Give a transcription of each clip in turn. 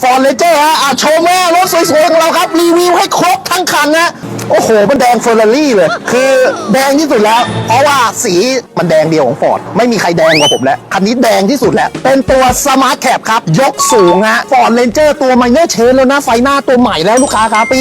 ฟอร์เรเจอร์ฮะอะโชว์แม่รถสวยๆของเราครับ รีวิวให้ครบทั้งคันนะโอ้โห มันแดงเฟอร์รารี่เลย คือแดงที่สุดแล้ว เพราะว่าสีมันแดงเดียวของฟอร์ด ไม่มีใครแดงกว่าผมแล้ว คันนี้แดงที่สุดแล้ว เป็นตัวสมาร์ทแคปครับ ยกสูงฮะฟอร์ดเรนเจอร์ตัวไมเนอร์เชนแล้วนะ ไฟหน้าตัวใหม่แล้วลูกค้าครับ ปี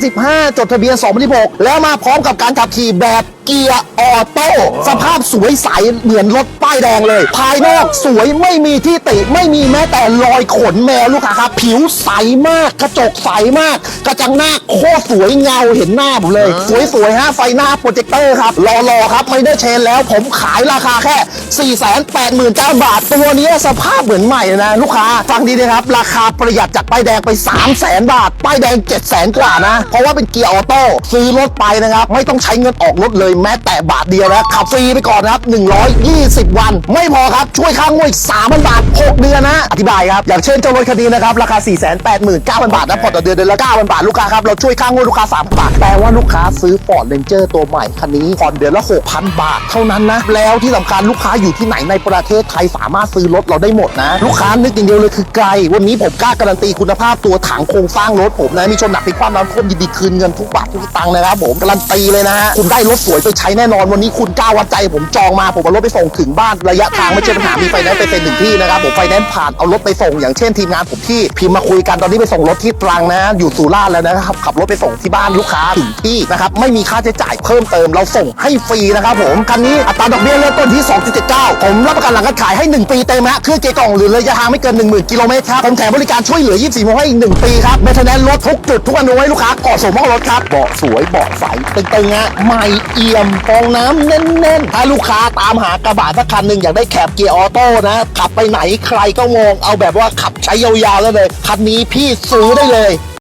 2015 จดทะเบียน 2016 แล้วมาพร้อมกับการขับขี่แบบเกียร์ออโต้สภาพสวยใสเหมือนรถป้ายแดงเลย ภายนอกสวยไม่มีที่ติ ไม่มีแม้แต่รอยขนแมวลูกค้าครับ ผิวใสมาก กระจกใสมาก กระจังหน้าโคตรสวยเงาเห็นหน้าผมเลย สวยๆฮะไฟหน้าโปรเจคเตอร์ครับรอๆครับไม่ได้เชนแล้วผมขายราคาแค่ 489บาท ตัวนี้สภาพเหมือนใหม่เลยนะ ลูกค้า ฟังดีนะครับ ราคาประหยัดจากป้ายแดงไป 3 0 0 0 0 0บาท ป้ายแดง 7 0 0 0 0 0กว่านะ เพราะว่าเป็นเกียร์ออโต้ซื้อรถไปนะครับ ไม่ต้องใช้เงินออกรถเลยแม้แต่บาทเดียวนะขับฟรีไปก่อนนะครับ 120 วัน ไม่พอครับ ช่วยค่างวดอีก3,000 บาท 6 เดือนนะ อธิบายครับ อย่างเช่นเจ้ารถคันนี้นะครับราคา 489,000 บาทนะผ่อนต่อเดือนเดือนละ9,000 บาทลูกค้าครับเราช่วยค่างวดลูกค้า3,000บาทแปลว่าลูกค้าซื้อ Ford Ranger ตัวใหม่คันนี้ผ่อนเดือนละ 6,000 บาท เท่านั้นนะ แล้วที่สำคัญลูกค้าอยู่ที่ไหนในประเทศไทยสามารถซื้อรถเราได้หมดนะ ลูกค้านึกอย่างเดียวเลยคือไกล วันนี้ผมกล้าการันตีคุณภาพตัวถังโครงสร้างรถผมนะ มีชนหนักพลิความน้ำท่วมยินดีคืนเงินทุกบาททุกสตังค์นะครับผมการันตีเลยนะคุณได้รถสวยไปใช้แน่นอนวันนี้คุณกล้าวัดใจ ผมจองมาผมเอารถไปส่งถึงบ้านระยะทางไม่ใช่ปัญหามีไฟแนนซ์ไปเป็นหนึ่งที่นะครับผมไฟแนนซ์ผ่านเอารถไปส่ง อย่างเช่นทีมงานผมที่พิมพ์มาคุยกันตอนนี้ไปส่งรถที่ตรังนะ อยู่สุราษฎร์แล้วนะครับขับรถไปส่งที่บ้านลูกค้าถึงที่นะครับไม่มีค่าใช้จ่ายเพิ่มเติมเราส่งให้ฟรีนะครับผมคันนี้อัตราดอกเบี้ยเริ่มต้นที่ 2.79 ผมรับประกันหลังการขายให้ 1 ปีเต็มฮะเครื่องเกียร์กล่องหรือระยะทางไม่เกิน 10,000 กิโลเมตรครับผมแถมบริการช่วยเหลือ 24โมงให้อีก 1 ปีครับเมทแนนรถทุกจุดทุกอนุให้ลูกค้าก่อนส่งมอบรถครับเบาะสวยเบาะใสตึงๆฮะใหม่เอี่ยมฟองน้ำแน่นๆถ้าลูกค้าตามหากระบะสักคันหนึ่งอยากได้แคบเกียร์ออโต้นะขับไปไหนใครก็มองเอาแบบว่าขับใช้ยาวๆแล้วเลยคันนี้พี่ซื้อได้เลย